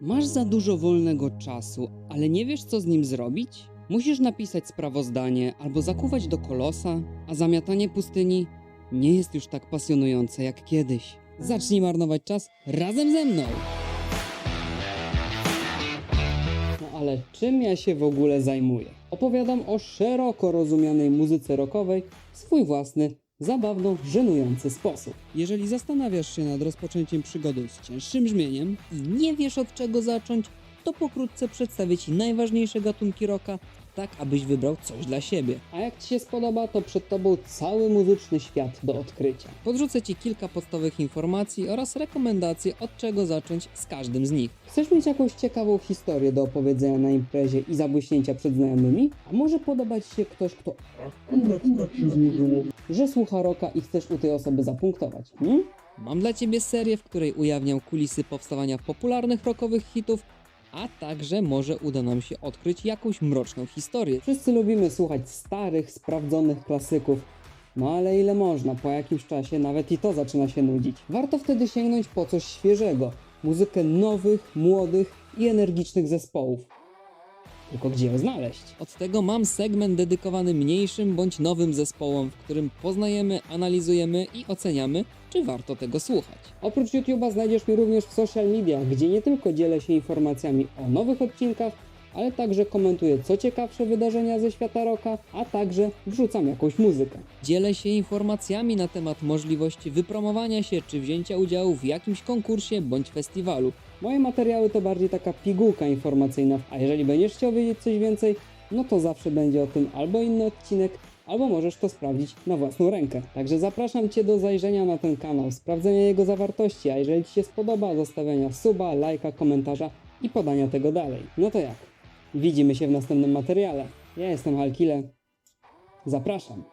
Masz za dużo wolnego czasu, ale nie wiesz co z nim zrobić? Musisz napisać sprawozdanie albo zakuwać do kolosa, a zamiatanie pustyni nie jest już tak pasjonujące jak kiedyś. Zacznij marnować czas razem ze mną! No ale czym ja się w ogóle zajmuję? Opowiadam o szeroko rozumianej muzyce rockowej swój własny, zabawno żenujący sposób. Jeżeli zastanawiasz się nad rozpoczęciem przygody z cięższym brzmieniem i nie wiesz od czego zacząć, to pokrótce przedstawię Ci najważniejsze gatunki rocka, tak abyś wybrał coś dla siebie. A jak Ci się spodoba, to przed Tobą cały muzyczny świat do odkrycia. Podrzucę Ci kilka podstawowych informacji oraz rekomendacje od czego zacząć z każdym z nich. Chcesz mieć jakąś ciekawą historię do opowiedzenia na imprezie i zabłyśnięcia przed znajomymi? A może podobać się ktoś, kto Akurat tak się złożyło. że słucha rocka i chcesz u tej osoby zapunktować. Hmm? Mam dla Ciebie serię, w której ujawniam kulisy powstawania popularnych rockowych hitów, a także może uda nam się odkryć jakąś mroczną historię. Wszyscy lubimy słuchać starych, sprawdzonych klasyków. No ale ile można, po jakimś czasie nawet i to zaczyna się nudzić. Warto wtedy sięgnąć po coś świeżego, muzykę nowych, młodych i energicznych zespołów. Tylko gdzie ją znaleźć? Od tego mam segment dedykowany mniejszym bądź nowym zespołom, w którym poznajemy, analizujemy i oceniamy, czy warto tego słuchać. Oprócz YouTube'a znajdziesz mnie również w social mediach, gdzie nie tylko dzielę się informacjami o nowych odcinkach, ale także komentuję co ciekawsze wydarzenia ze świata rocka, a także wrzucam jakąś muzykę. Dzielę się informacjami na temat możliwości wypromowania się czy wzięcia udziału w jakimś konkursie bądź festiwalu. Moje materiały to bardziej taka pigułka informacyjna, a jeżeli będziesz chciał wiedzieć coś więcej, no to zawsze będzie o tym albo inny odcinek, albo możesz to sprawdzić na własną rękę. Także zapraszam Cię do zajrzenia na ten kanał, sprawdzenia jego zawartości, a jeżeli Ci się spodoba, zostawienia suba, lajka, komentarza i podania tego dalej. No to jak? Widzimy się w następnym materiale. Ja jestem Halkile. Zapraszam.